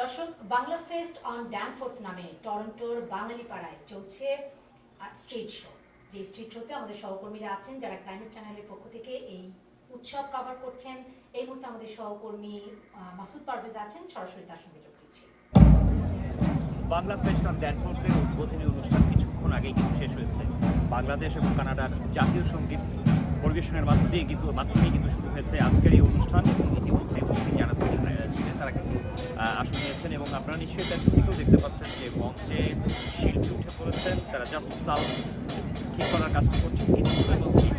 দর্শক, Bangla fest on Danforth নামে টরন্টোর বাঙালি পাড়ায় চলছে স্ট্রিট শো যে স্ট্রিট শোতে আমাদের সহকর্মীরা আছেন, যারা ক্লাইমেট চ্যানেলের পক্ষ থেকে এই উৎসব কভার করছেন, এই মুহূর্তে আমাদের সহকর্মী মাসুদ পারভেজ আছেন, সরাসরি তার সঙ্গে যোগ দিচ্ছি। বাংলা ফেস্ট অন ড্যানফোর্ডের উদ্বোধনী অনুষ্ঠান কিছুক্ষণ আগেই কিন্তু শেষ হয়েছে। বাংলাদেশ এবং কানাডার জাতীয় সংগীত পরিবেশনের মধ্য দিয়ে কিন্তু মাধ্যমেই কিন্তু শুরু হয়েছে আজকের এই অনুষ্ঠান এবং ইতিমধ্যে অতিথি যারা ছিলেন তারা কিন্তু আসন নিয়েছেন এবং আপনারা নিশ্চয়ই তার থেকেও দেখতে পাচ্ছেন যে মঞ্চে শিল্পী উঠে পড়েছেন তারা জাস্ট সাউন্ড ঠিক করার কাজটা করছেন কিছুক্ষণের মধ্যেই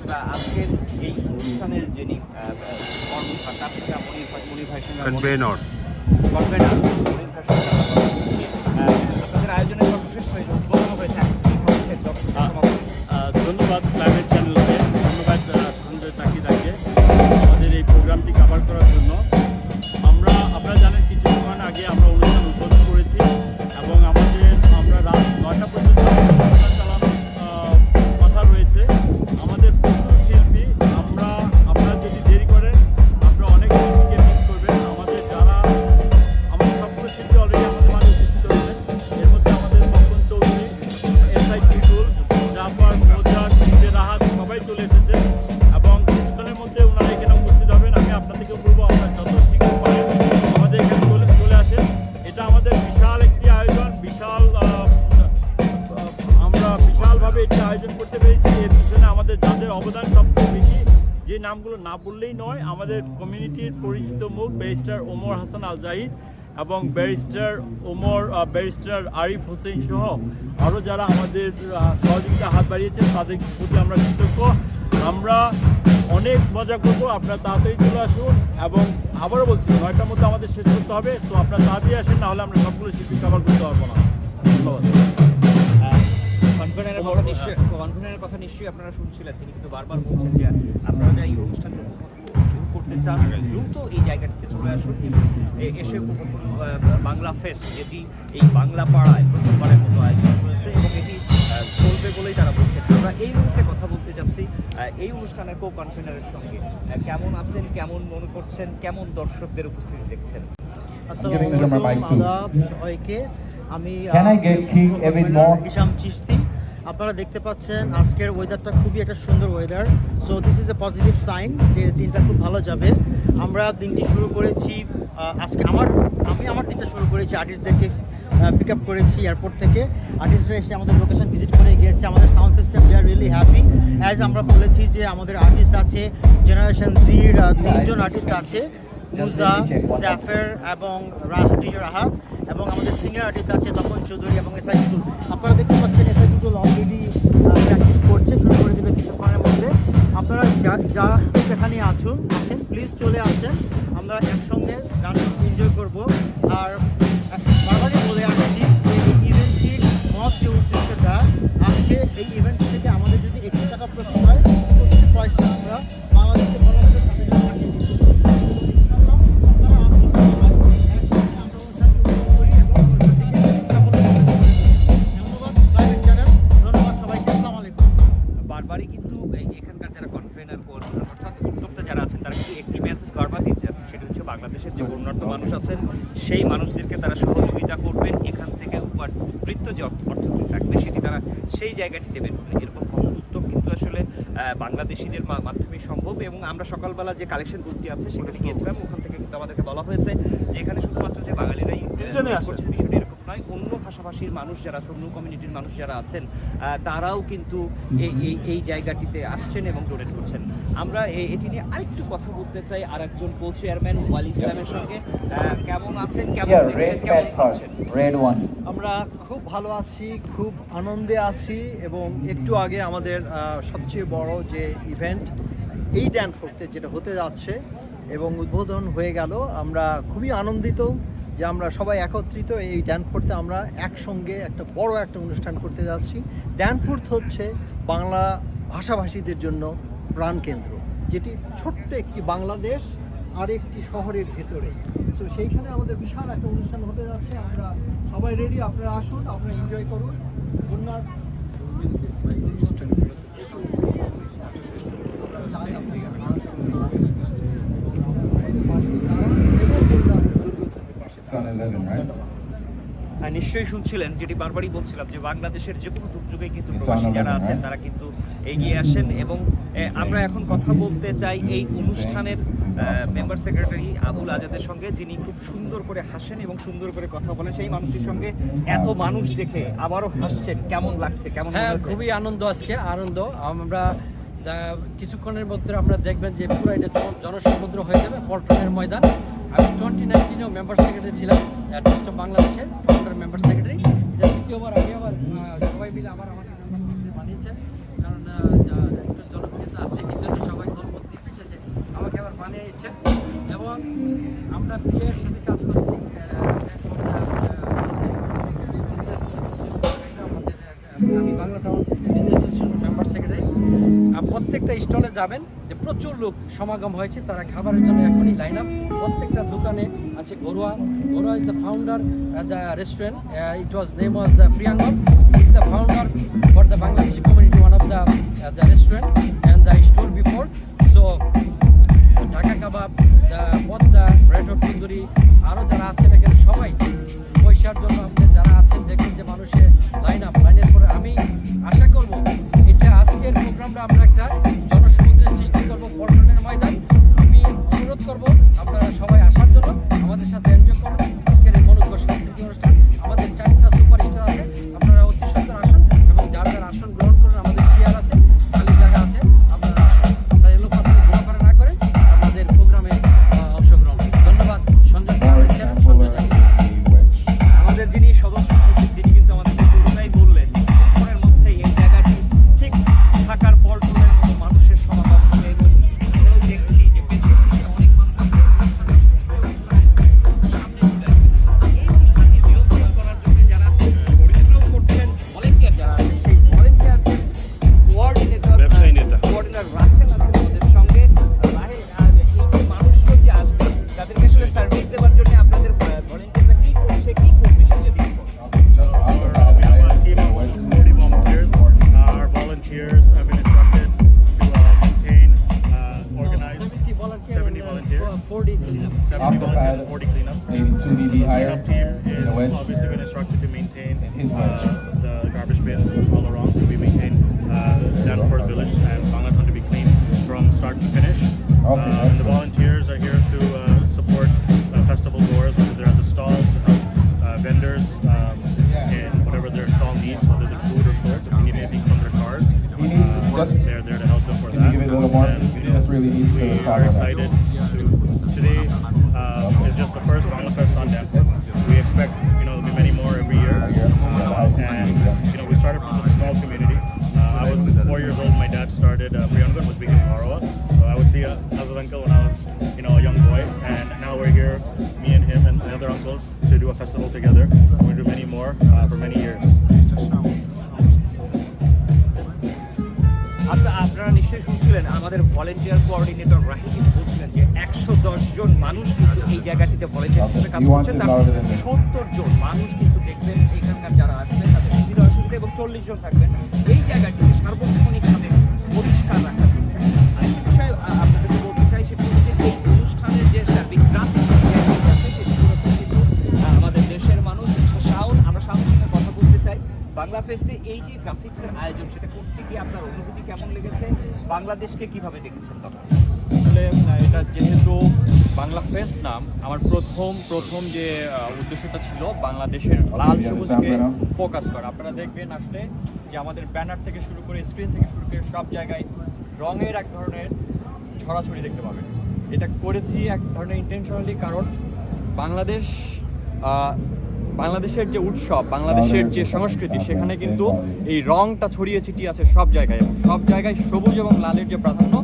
আমরা আজকের এই অনুষ্ঠানের যিনি কর্মকর্তা পিতা মনির ভাই মনির ভাই সঙ্গে কনভেনর। মনির আপনাদের আয়োজনের সর্বশেষ হয়েছে উদ্বোধন হয়েছে এই কক্ষের দর্শক সমাগম। অবদান সবচেয়ে বেশি। যে নামগুলো না বললেই নয়, আমাদের কমিউনিটির পরিচিত মুখ ব্যারিস্টার ওমর হাসান আল জাহিদ এবং ব্যারিস্টার ওমর ব্যারিস্টার আরিফ হোসেন সহ আরও যারা আমাদের সহযোগিতা হাত বাড়িয়েছেন, তাদের প্রতি আমরা কৃতজ্ঞ। আমরা অনেক মজা করব, আপনারা তাড়াতাড়ি চলে আসুন এবং আবারও বলছি, নয়টার মধ্যে আমাদের শেষ করতে হবে সো আপনারা তাড়াতাড়ি আসেন নাহলে আমরা সবগুলো শিল্পী কভার করতে পারব না। ধন্যবাদ। কনভেনরের কথা নিশ্চয়ই কনভেনরের কথা নিশ্চয়ই আপনারা শুনছিলেন। তিনি কিন্তু বারবার বলছেন যে আপনারা এই অনুষ্ঠানটি উপভোগ করতে চান দ্রুত এই জায়গাটিতে চলে আসুন এবং এসে বাংলা ফেস্ট যেটি এই বাংলা পাড়ায় প্রথমবারের মতো আয়োজন করেছে এবং এটি চলবে বলেই তারা বলছেন। আমরা এই মুহূর্তে কথা বলতে যাচ্ছি এই অনুষ্ঠানের কো কনভেনরের সঙ্গে কেমন আছেন কেমন মনে করছেন কেমন দর্শকদের উপস্থিতি দেখছেন? Too. আদাব সবাইকে। আমি Can I get King Evan more? Hisham Chishti আপনারা দেখতে পাচ্ছেন আজকের ওয়েদারটা খুবই একটা সুন্দর weather so this is a positive sign যে দিনটা খুব ভালো যাবে। আমরা দিনটি শুরু করেছি আজকে আমার আমি আমার দিনটা শুরু করেছি আর্টিস্টদেরকে পিক আপ করেছি এয়ারপোর্ট থেকে। আর্টিস্টরা এসে আমাদের লোকেশন ভিজিট করে গিয়েছে আমাদের sound system they are really happy as আমরা বলেছি যে আমাদের আর্টিস্ট আছে জেনারেশন জির তিনজন আর্টিস্ট আছে মুজা জাফের এবং রাহাত এবং আমাদের সিনিয়র আর্টিস্ট আছে তপন চৌধুরী এবং এসআই টুটুল আপনারা দেখতে পাচ্ছেন এসআই টুটুল অলরেডি প্র্যাকটিস করছে, শুরু করে দেবে কিছুক্ষণের মধ্যে। আপনারা যা যা যেখানে আছুন, আছেন প্লিজ চলে আসেন। আমরা একসঙ্গে গান এনজয় করব। আর বারবারই বলে আসছি এই ইভেন্টটির মত যে উদ্দেশ্যটা, আজকে এই ইভেন্ট উপবৃত্ত যে অর্থ- থাকবে সেটি তারা সেই জায়গাটি দেবেন এরকম কোনো উদ্যোগ কিন্তু আসলে বাংলাদেশিদের মাধ্যমে মাধ্যমেই সম্ভব এবং আমরা সকালবেলা যে কালেকশন বুদ্ধি আছে সেখানে গিয়েছিলাম ওখান থেকে কিন্তু আমাদেরকে বলা হয়েছে যে এখানে শুধুমাত্র যে বাঙালিরাই। করছেন বিষয়টি এরকম নয় অন্য ভাষাভাষীর মানুষ যারা অন্য কমিউনিটির মানুষ যারা আছেন তারাও কিন্তু এই এই এই জায়গাটিতে আসছেন এবং ডোনেট করছেন। আমরা এটি নিয়ে আরেকটু কথা বলতে চাই আর একজন কো চেয়ারম্যান ওয়াল ইসলামের সঙ্গে। কেমন আছেন? কেমন. আমরা খুব ভালো আছি খুব আনন্দে আছি এবং একটু আগে আমাদের সবচেয়ে বড় যে ইভেন্ট এই ড্যানফোর্টে যেটা হতে যাচ্ছে এবং উদ্বোধন হয়ে গেল আমরা খুবই আনন্দিত। যে আমরা সবাই একত্রিত এই ড্যানফোর্টে আমরা একসঙ্গে একটা বড় একটা অনুষ্ঠান করতে যাচ্ছি। ড্যানফোর্ট হচ্ছে বাংলা ভাষাভাষীদের জন্য প্রাণকেন্দ্র যেটি ছোট্ট একটি বাংলাদেশ আর একটি শহরের ভেতরে। সো সেইখানে আমাদের বিশাল একটা অনুষ্ঠান হতে যাচ্ছে। আমরা সবাই রেডি আপনারা আসুন আপনারা এনজয় করুন। বন্যার এবং right? হ্যাঁ, নিশ্চয়ই শুনছিলেন যেটি বারবারই বলছিলাম যে বাংলাদেশের যে কোনো দুর্যোগে কিন্তু প্রবাসী যারা আছেন তারা কিন্তু এগিয়ে আসেন এবং আমরা এখন কথা বলতে চাই এই অনুষ্ঠানের মেম্বার সেক্রেটারি আবুল আজাদের সঙ্গে যিনি খুব সুন্দর করে হাসেন এবং সুন্দর করে কথা বলেন সেই মানুষটির সঙ্গে এত মানুষ দেখে আবারও হাসছেন কেমন লাগছে কেমন হ্যাঁ খুবই আনন্দ আজকে আনন্দ। আমরা আহ, কিছুক্ষণের মধ্যে আমরা দেখবেন যে পুরো এটা জনসমুদ্র হয়ে যাবে পল্টনের ময়দান। আমি টোয়েন্টি নাইনটিনেও মেম্বার সেক্রেটারি ছিলাম অ্যাটলিস্ট বাংলাদেশের ফাউন্ডার মেম্বার সেক্রেটারি এটা দ্বিতীয়বার আমি আবার সবাই মিলে আবার আমাকে মেম্বার সেক্রেটারি বানিয়েছেন। কারণ একটা জনপ্রিয়তা আছে, এই জন্য সবাই করতে এসেছে। আমাকে আবার বানিয়েছেন। এবং আমরা বিয়ের সাথে কাজ করেছি। প্রত্যেকটা স্টলে যাবেন, যে প্রচুর লোক সমাগম হয়েছে, তারা খাবারের জন্য এখনই লাইন আপ প্রত্যেকটা দোকানে আছে Ghoroa Ghoroa is the founder restaurant it was name was the Priyangam 70 After volunteers pad, and 40 cleanup. maybe two DB higher in is the wedge. obviously been instructed to maintain In his uh, wedge. the garbage bins all around. So we maintain uh, Danforth Village and Banglaton to be clean from start to finish. Okay, Uh, the volunteers are here to uh, support uh, festival goers, whether they're at the stalls to help uh, vendors um, in whatever their stall needs, whether they're food or clothes. If they need anything from their cars, He needs to uh, they're there to help them for Can that. you give it a little more? And, just really needs to we follow are excited respect. শুনছিলেন আমাদের volunteer coordinator Rahi কিন্তু বলছিলেন যে একশো জন মানুষ কিন্তু এই জায়গাটিতে ভলেন্টিয়ার হিসেবে কাজ করছেন. সত্তর জন মানুষ কিন্তু দেখবেন এখানকার যারা আসবেন তাদের সুবিধা অসুবিধা এবং চল্লিশ জন থাকবেন। এই জায়গাটিকে সার্বক্ষণিকভাবে পরিষ্কার আরেকটি বিষয় আপনাদেরকে বলতে চাই সেটি হচ্ছে এই অনুষ্ঠানের যে সার্বিক আমাদের দেশের মানুষ শাওন আমরা সঙ্গে কথা বলতে চাই। বাংলা ফেস্টে এই যে গ্রাফিক্সের আয়োজন সেটা করতে গিয়ে আপনার অনুভূতি কেমন লেগেছে? বাংলাদেশকে কীভাবে দেখেছেন তখন? আসলে এটা যেহেতু বাংলা ফেস্ট নাম আমার প্রথম প্রথম যে উদ্দেশ্যটা ছিল বাংলাদেশের লাল সবুজকে ফোকাস করা। আপনারা দেখবেন আসলে যে আমাদের ব্যানার থেকে শুরু করে স্ক্রিন থেকে শুরু করে সব জায়গায় রঙের এক ধরনের ছড়াছড়ি দেখতে পাবেন। এটা করেছি এক ধরনের ইন্টেনশনালি কারণ বাংলাদেশ বাংলাদেশের যে উৎসব, বাংলাদেশের যে সংস্কৃতি, সেখানে কিন্তু এই রংটা ছড়িয়ে ছিটিয়ে আছে সব জায়গায় এবং সব জায়গায় সবুজ এবং লালের যে প্রাধান্য,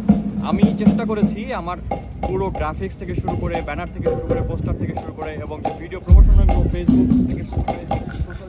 আমি চেষ্টা করেছি আমার পুরো গ্রাফিক্স থেকে শুরু করে ব্যানার থেকে শুরু করে পোস্টার থেকে শুরু করে এবং ভিডিও প্রমোশনাল ফেসবুক থেকে শুরু করে social